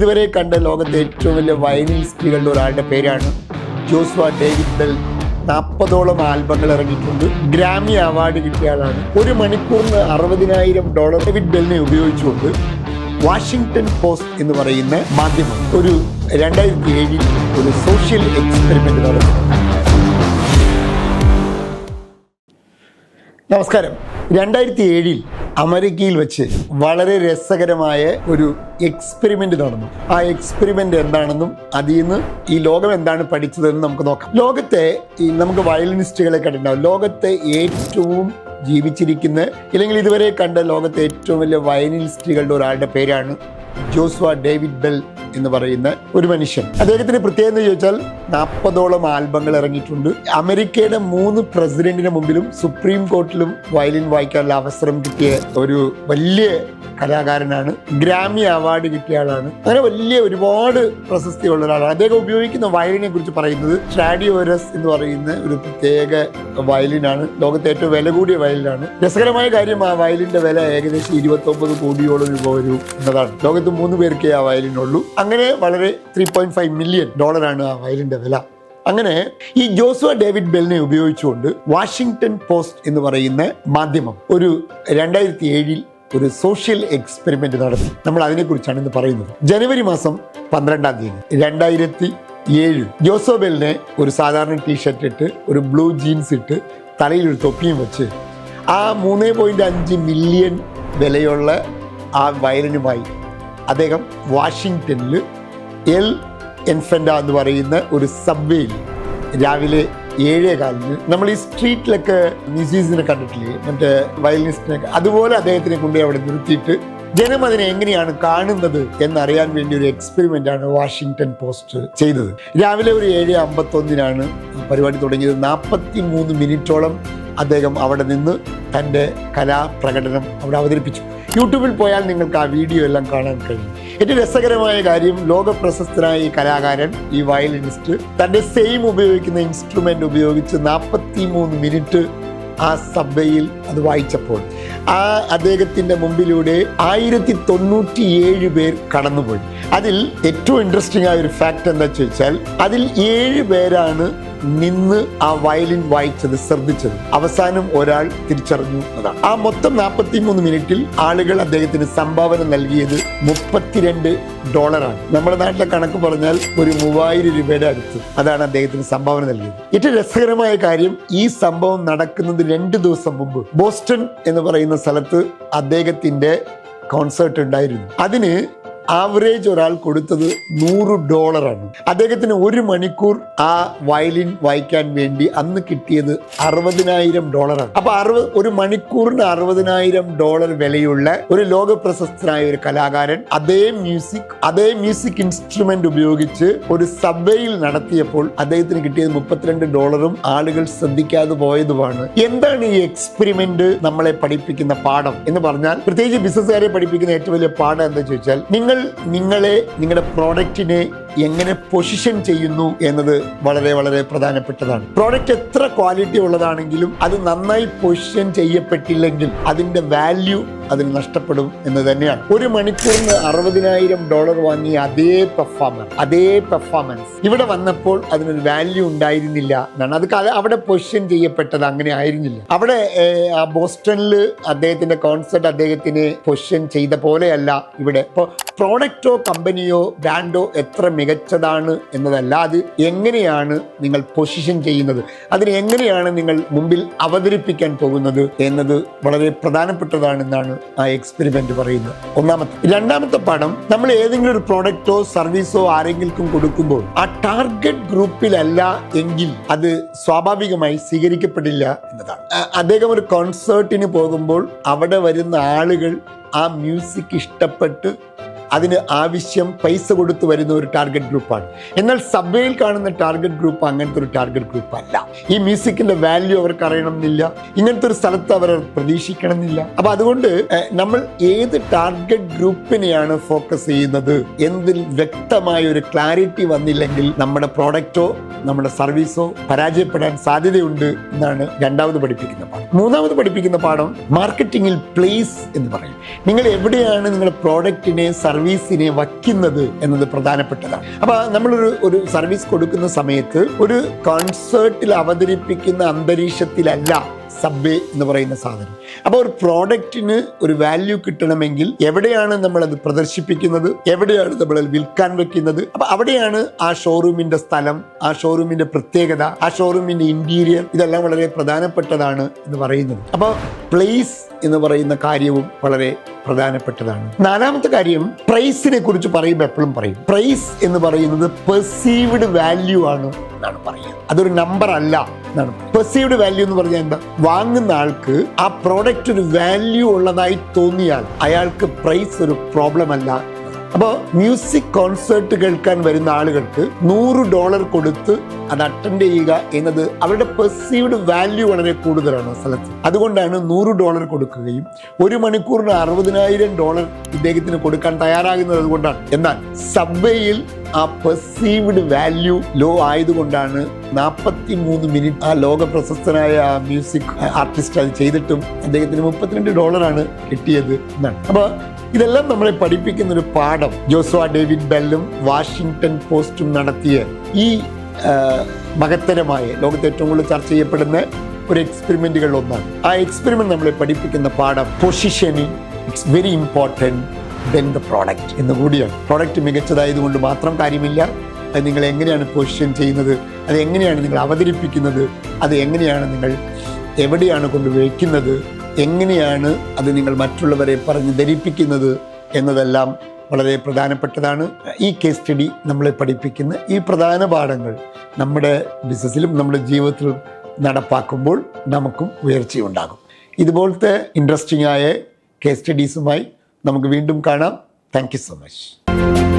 ഇതുവരെ കണ്ട ലോകത്തെ ഏറ്റവും വലിയ വയലിനിസ്റ്റുകളുടെ ഒരാളുടെ പേരാണ് ജോസ്വ ഡേവിഡ് ബെൽ. നാൽപ്പതോളം ആൽബങ്ങൾ ഇറങ്ങിയിട്ടുണ്ട്. ഗ്രാമി അവാർഡ് കിട്ടിയ ആളാണ്. ഒരു മണിക്കൂറിന് അറുപതിനായിരം ഡോളർ ഡേവിഡ് ബെല്ലിനെ ഉപയോഗിച്ചുകൊണ്ട് വാഷിംഗ്ടൺ പോസ്റ്റ് എന്ന് പറയുന്ന മാധ്യമം ഒരു രണ്ടായിരത്തി ഏഴിൽ ഒരു സോഷ്യൽ എക്സ്പെരിമെന്റ് നടത്തി. നമസ്കാരം. രണ്ടായിരത്തി ഏഴിൽ അമേരിക്കയിൽ വെച്ച് വളരെ രസകരമായ ഒരു എക്സ്പെരിമെന്റ് നടന്നു. ആ എക്സ്പെരിമെന്റ് എന്താണെന്നും അതിൽ നിന്ന് ഈ ലോകം എന്താണ് പഠിച്ചതെന്നും നമുക്ക് നോക്കാം. ലോകത്തെ ഈ നമുക്ക് വയലിനിസ്റ്റുകളെ കണ്ടിട്ടുണ്ടാവും. ലോകത്തെ ഏറ്റവും ജീവിച്ചിരിക്കുന്ന ഇല്ലെങ്കിൽ ഇതുവരെ കണ്ട ലോകത്തെ ഏറ്റവും വലിയ വയലിനിസ്റ്റുകളുടെ ഒരാളുടെ പേരാണ് ജോസ്വ ഡേവിഡ് ബെൽ എന്ന് പറയുന്ന ഒരു മനുഷ്യൻ. അദ്ദേഹത്തിന് പ്രത്യേകത എന്ന് ചോദിച്ചാൽ നാൽപ്പതോളം ആൽബങ്ങൾ ഇറങ്ങിയിട്ടുണ്ട്. അമേരിക്കയുടെ മൂന്ന് പ്രസിഡന്റിന് മുമ്പിലും സുപ്രീം കോർട്ടിലും വയലിൻ വായിക്കാനുള്ള അവസരം കിട്ടിയ ഒരു വലിയ കലാകാരനാണ്. ഗ്രാമി അവാർഡ് കിട്ടിയ ആളാണ്. അങ്ങനെ വലിയ ഒരുപാട് പ്രശസ്തിയുള്ള ഒരാളാണ്. അദ്ദേഹം ഉപയോഗിക്കുന്ന വയലിനെ കുറിച്ച് പറയുന്നത് ഷാഡിയോരസ് എന്ന് പറയുന്ന ഒരു പ്രത്യേക വയലിനാണ്. ലോകത്തെ ഏറ്റവും വില കൂടിയ വയലിനാണ്. രസകരമായ കാര്യം ആ വയലിന്റെ വില ഏകദേശം ഇരുപത്തി ഒമ്പത് കോടിയോളം രൂപ വരും എന്നതാണ്. ലോകത്ത് മൂന്ന് പേർക്കേ ആ വയലിനുള്ളൂ. അങ്ങനെ വളരെ ത്രീ പോയിന്റ് ഫൈവ് മില്യൺ ഡോളറാണ് ആ വയലിന്റെ വില. അങ്ങനെ ഈ ജോസുവ ഡേവിഡ് ബെല്ലിനെ ഉപയോഗിച്ചുകൊണ്ട് വാഷിങ്ടൺ പോസ്റ്റ് എന്ന് പറയുന്ന മാധ്യമം ഒരു രണ്ടായിരത്തി ഏഴിൽ ഒരു സോഷ്യൽ എക്സ്പെരിമെന്റ് നടത്തി. നമ്മൾ അതിനെക്കുറിച്ചാണ് ഇന്ന് പറയുന്നത്. ജനുവരി മാസം പന്ത്രണ്ടാം തീയതി രണ്ടായിരത്തി ഏഴ് ജോസോ ബെല്ലിനെ ഒരു സാധാരണ ടീഷർട്ട് ഇട്ട് ഒരു ബ്ലൂ ജീൻസ് ഇട്ട് തലയിൽ ഒരു തൊപ്പിയും വെച്ച് ആ മൂന്ന് പോയിന്റ് അഞ്ച് മില്യൺ വിലയുള്ള ആ വയലിനുമായി അദ്ദേഹം വാഷിങ്ടണിൽ എൽ എൻഫെൻഡ എന്ന് പറയുന്ന ഒരു സബ്വേയിൽ രാവിലെ ഏഴേ കാലിന് നമ്മൾ ഈ സ്ട്രീറ്റിലൊക്കെ മ്യൂസീസിനെ കണ്ടിട്ടില്ലേ? മറ്റേ വയലിനിസ്റ്റിനൊക്കെ അതുപോലെ അദ്ദേഹത്തിനെ കൊണ്ട് അവിടെ നിർത്തിയിട്ട് ജനം അതിനെ എങ്ങനെയാണ് കാണുന്നത് എന്നറിയാൻ വേണ്ടി ഒരു എക്സ്പെരിമെന്റ് ആണ് വാഷിങ്ടൺ പോസ്റ്റ് ചെയ്തത്. രാവിലെ ഒരു ഏഴ് അമ്പത്തൊന്നിനാണ് പരിപാടി തുടങ്ങിയത്. നാൽപ്പത്തി മൂന്ന് മിനിറ്റോളം അദ്ദേഹം അവിടെ നിന്ന് തന്റെ കലാപ്രകടനം അവിടെ അവതരിപ്പിച്ചു. യൂട്യൂബിൽ പോയാൽ നിങ്ങൾക്ക് ആ വീഡിയോ എല്ലാം കാണാൻ കഴിയും. ഏറ്റവും രസകരമായ കാര്യം ലോക പ്രശസ്തനായ ഈ കലാകാരൻ ഈ വയലിനിസ്റ്റ് തന്റെ സെയിം ഉപയോഗിക്കുന്ന ഇൻസ്ട്രുമെന്റ് ഉപയോഗിച്ച് നാൽപ്പത്തി മൂന്ന് മിനിറ്റ് ആ സഭയിൽ അത് വായിച്ചപ്പോൾ ആ അദ്ദേഹത്തിന്റെ മുമ്പിലൂടെ ആയിരത്തി തൊണ്ണൂറ്റി ഏഴ് പേർ കടന്നുപോയി. അതിൽ ഏറ്റവും ഇൻട്രസ്റ്റിംഗ് ആയ ഒരു ഫാക്റ്റ് എന്താ ചോദിച്ചാൽ അതിൽ ഏഴ് പേരാണ് നിന്ന് ആ വയലിൻ വായിച്ചത് ശ്രദ്ധിച്ചത്. അവസാനം ഒരാൾ തിരിച്ചറിഞ്ഞു എന്നതാണ്. ആ മൊത്തം നാൽപ്പത്തി മൂന്ന് മിനിറ്റിൽ ആളുകൾ അദ്ദേഹത്തിന് സംഭാവന നൽകിയത് മുപ്പത്തിരണ്ട് ഡോളറാണ് നമ്മുടെ നാട്ടിലെ കണക്ക് പറഞ്ഞാൽ ഒരു മൂവായിരം രൂപയുടെ അടുത്ത് അതാണ് അദ്ദേഹത്തിന് സംഭാവന നൽകിയത്. ഏറ്റവും രസകരമായ കാര്യം ഈ സംഭവം നടക്കുന്നത് രണ്ട് ദിവസം മുമ്പ്. ബോസ്റ്റൺ എന്ന് പറയുന്ന സ്ഥലത്ത് അദ്ദേഹത്തിന്റെ കോൺസേർട്ട് ഉണ്ടായിരുന്നു. അതിന് ആവറേജ് ഒരാൾ കൊടുത്തത് നൂറ് ഡോളറാണ്. അദ്ദേഹത്തിന് ഒരു മണിക്കൂർ ആ വയലിൻ വായിക്കാൻ വേണ്ടി അന്ന് കിട്ടിയത് അറുപതിനായിരം ഡോളറാണ്. അപ്പൊ അറുപത് ഒരു മണിക്കൂറിന് അറുപതിനായിരം ഡോളർ വിലയുള്ള ഒരു ലോക പ്രശസ്തനായ ഒരു കലാകാരൻ അതേ മ്യൂസിക് അതേ മ്യൂസിക് ഇൻസ്ട്രുമെന്റ് ഉപയോഗിച്ച് ഒരു സബ്വേയിൽ നടത്തിയപ്പോൾ അദ്ദേഹത്തിന് കിട്ടിയത് മുപ്പത്തിരണ്ട് ഡോളറും ആളുകൾ ശ്രദ്ധിക്കാതെ പോയതുമാണ്. എന്താണ് ഈ എക്സ്പെരിമെന്റ് നമ്മളെ പഠിപ്പിക്കുന്ന പാഠം എന്ന് പറഞ്ഞാൽ പ്രത്യേകിച്ച് ബിസിനസ്സുകാരെ പഠിപ്പിക്കുന്ന ഏറ്റവും വലിയ പാഠം എന്താ ചോദിച്ചാൽ നിങ്ങൾ നിങ്ങളെ നിങ്ങളുടെ പ്രോഡക്റ്റിനെ എങ്ങനെ പൊസിഷൻ ചെയ്യുന്നു എന്നത് വളരെ വളരെ പ്രധാനപ്പെട്ടതാണ്. പ്രോഡക്റ്റ് എത്ര ക്വാളിറ്റി ഉള്ളതാണെങ്കിലും അത് നന്നായി പൊസിഷൻ ചെയ്യപ്പെട്ടില്ലെങ്കിൽ അതിന്റെ വാല്യൂ അതിന് നഷ്ടപ്പെടും എന്ന് തന്നെയാണ്. ഒരു മണിക്കൂറിന് അറുപതിനായിരം ഡോളർ വാങ്ങിയ അതേ പെർഫോമൻസ് അതേ പെർഫോമൻസ് ഇവിടെ വന്നപ്പോൾ അതിനൊരു വാല്യൂ ഉണ്ടായിരുന്നില്ല. എന്നാണ്. അത് അവിടെ പൊസിഷൻ ചെയ്യപ്പെട്ടത് അങ്ങനെ ആയിരുന്നില്ല. അവിടെ ബോസ്റ്റണിൽ അദ്ദേഹത്തിന്റെ കോൺസെർട്ട് അദ്ദേഹത്തിന് പൊസിഷൻ ചെയ്ത പോലെയല്ല ഇവിടെ. ഇപ്പോൾ പ്രോഡക്റ്റോ കമ്പനിയോ ബ്രാൻഡോ എത്ര മികച്ചതാണ് എന്നതല്ല അത് എങ്ങനെയാണ് നിങ്ങൾ പൊസിഷൻ ചെയ്യുന്നത്? അതിന് എങ്ങനെയാണ് നിങ്ങൾ മുമ്പിൽ അവതരിപ്പിക്കാൻ പോകുന്നത് എന്നത് വളരെ പ്രധാനപ്പെട്ടതാണെന്നാണ് ആ എക്സ്പെരിമെന്റ് പറയുന്നത്. ഒന്നാമത്തെ രണ്ടാമത്തെ പാഠം നമ്മൾ ഏതെങ്കിലും ഒരു പ്രോഡക്റ്റോ സർവീസോ ആരെങ്കിലും കൊടുക്കുമ്പോൾ ആ ടാർഗറ്റ് ഗ്രൂപ്പിലല്ല എങ്കിൽ അത് സ്വാഭാവികമായി സ്വീകരിക്കപ്പെടില്ല എന്നതാണ്. അദ്ദേഹം ഒരു കോൺസേർട്ടിന് പോകുമ്പോൾ അവിടെ വരുന്ന ആളുകൾ ആ മ്യൂസിക് ഇഷ്ടപ്പെട്ട് അതിന് ആവശ്യം പൈസ കൊടുത്തു വരുന്ന ഒരു ടാർഗറ്റ് ഗ്രൂപ്പാണ് എന്നാൽ സബ്വേയിൽ കാണുന്ന ടാർഗറ്റ് ഗ്രൂപ്പ് അങ്ങനത്തെ ഒരു ടാർഗറ്റ് ഗ്രൂപ്പ് അല്ല. ഈ മ്യൂസിക്കിന്റെ വാല്യൂ അവർക്ക് അറിയണമെന്നില്ല. ഇങ്ങനത്തെ ഒരു സ്ഥലത്ത് അവർ പ്രതീക്ഷിക്കണമെന്നില്ല. അപ്പൊ അതുകൊണ്ട് നമ്മൾ ഏത് ടാർഗറ്റ് ഗ്രൂപ്പിനെയാണ് ഫോക്കസ് ചെയ്യുന്നത്? എന്തിൽ വ്യക്തമായ ഒരു ക്ലാരിറ്റി വന്നില്ലെങ്കിൽ നമ്മുടെ പ്രോഡക്റ്റോ നമ്മുടെ സർവീസോ പരാജയപ്പെടാൻ സാധ്യതയുണ്ട് എന്നാണ് രണ്ടാമത് പഠിപ്പിക്കുന്ന പാഠം. മൂന്നാമത് പഠിപ്പിക്കുന്ന പാഠം മാർക്കറ്റിംഗിൽ പ്ലേസ് എന്ന് പറയും. നിങ്ങൾ എവിടെയാണ് നിങ്ങളുടെ പ്രോഡക്റ്റിനെ സർവീസ് സർവീസിനെ വയ്ക്കുന്നത് എന്നത് പ്രധാനപ്പെട്ടതാണ്. അപ്പൊ നമ്മളൊരു ഒരു സർവീസ് കൊടുക്കുന്ന സമയത്ത് ഒരു കോൺസേർട്ടിൽ അവതരിപ്പിക്കുന്ന അന്തരീക്ഷത്തിലല്ല സബ്വേ എന്ന് പറയുന്ന സാധനം. അപ്പോൾ ഒരു പ്രോഡക്റ്റിന് ഒരു വാല്യൂ കിട്ടണമെങ്കിൽ എവിടെയാണ് നമ്മൾ അത് പ്രദർശിപ്പിക്കുന്നത്? എവിടെയാണ് നമ്മൾ വിൽക്കാൻ വെക്കുന്നത്? അപ്പോൾ അവിടെയാണ് ആ ഷോറൂമിന്റെ സ്ഥലം ആ ഷോറൂമിന്റെ പ്രത്യേകത ആ ഷോറൂമിന്റെ ഇന്റീരിയർ ഇതെല്ലാം വളരെ പ്രധാനപ്പെട്ടതാണ് എന്ന് പറയുന്നത്. അപ്പോൾ പ്ലേസ് എന്ന് പറയുന്ന കാര്യവും വളരെ പ്രധാനപ്പെട്ടതാണ്. നാലാമത്തെ കാര്യം പ്രൈസിനെ കുറിച്ച് പറയുമ്പോൾ എപ്പോഴും പറയും. പ്രൈസ് എന്ന് പറയുന്നത് പെർസീവ്ഡ് വാല്യൂ ആണ് എന്നാണ് പറയുന്നത് അതൊരു നമ്പർ അല്ല. പെർസീവ്ഡ് വാല്യൂ എന്ന് പറഞ്ഞാൽ എന്താ? വാങ്ങുന്ന ആൾക്ക് ആ പ്രോഡക്റ്റ് ഒരു വാല്യൂ ഉള്ളതായി തോന്നിയാൽ അയാൾക്ക് പ്രൈസ് ഒരു പ്രോബ്ലം അല്ല. അപ്പോൾ മ്യൂസിക് കോൺസേർട്ട് കേൾക്കാൻ വരുന്ന ആളുകൾക്ക് നൂറ് ഡോളർ കൊടുത്ത് അത് അറ്റൻഡ് ചെയ്യുക എന്നത് അവരുടെ പെർസീവ്ഡ് വാല്യൂ വളരെ കൂടുതലാണ് സ്ഥലത്ത്. അതുകൊണ്ടാണ് നൂറ് ഡോളർ കൊടുക്കുകയും ഒരു മണിക്കൂറിന് അറുപതിനായിരം ഡോളർ ഇദ്ദേഹത്തിന് കൊടുക്കാൻ തയ്യാറാകുന്നത് അതുകൊണ്ടാണ്. എന്നാൽ സബ്വേയിൽ ആ പെർസീവ്ഡ് വാല്യൂ ലോ ആയതുകൊണ്ടാണ് നാൽപ്പത്തി മൂന്ന് മിനിറ്റ് ആ ലോക പ്രശസ്തനായ മ്യൂസിക് ആർട്ടിസ്റ്റ് അത് ചെയ്തിട്ടും അദ്ദേഹത്തിന് മുപ്പത്തിരണ്ട് ഡോളറാണ് കിട്ടിയത് എന്നാണ്. അപ്പോൾ ഇതെല്ലാം നമ്മളെ പഠിപ്പിക്കുന്ന ഒരു പാഠം. ജോസ്വ ഡേവിഡ് ബെല്ലും വാഷിങ്ടൺ പോസ്റ്റും നടത്തിയ ഈ മഹത്തരമായ ലോകത്ത് ഏറ്റവും കൂടുതൽ ചർച്ച ചെയ്യപ്പെടുന്ന ഒരു എക്സ്പെരിമെന്റുകളിൽ ഒന്നാണ്. ആ എക്സ്പെരിമെന്റ് നമ്മളെ പഠിപ്പിക്കുന്ന പാഠം positioning. It's very important then the product എന്ന് കൂടിയാണ്. പ്രോഡക്റ്റ് മികച്ചതായതുകൊണ്ട് മാത്രം കാര്യമില്ല. അത് നിങ്ങൾ എങ്ങനെയാണ് പൊസിഷൻ ചെയ്യുന്നത്? അത് എങ്ങനെയാണ് നിങ്ങൾ അവതരിപ്പിക്കുന്നത്? അത് എങ്ങനെയാണ് നിങ്ങൾ എവിടെയാണ് കൊണ്ട് വയ്ക്കുന്നത് എങ്ങനെയാണ് അത് നിങ്ങൾ മറ്റുള്ളവരെ പറഞ്ഞ് ധരിപ്പിക്കുന്നത് എന്നതെല്ലാം വളരെ പ്രധാനപ്പെട്ടതാണ്. ഈ കേസ് സ്റ്റഡി നമ്മളെ പഠിപ്പിക്കുന്ന ഈ പ്രധാന പാഠങ്ങൾ നമ്മുടെ ബിസിനസ്സിലും നമ്മുടെ ജീവിതത്തിലും നടപ്പാക്കുമ്പോൾ നമുക്കും ഉയർച്ചയുണ്ടാകും. ഇതുപോലത്തെ ഇൻട്രസ്റ്റിംഗ് ആയ കേസ് സ്റ്റഡീസുമായി നമുക്ക് വീണ്ടും കാണാം. Thank so much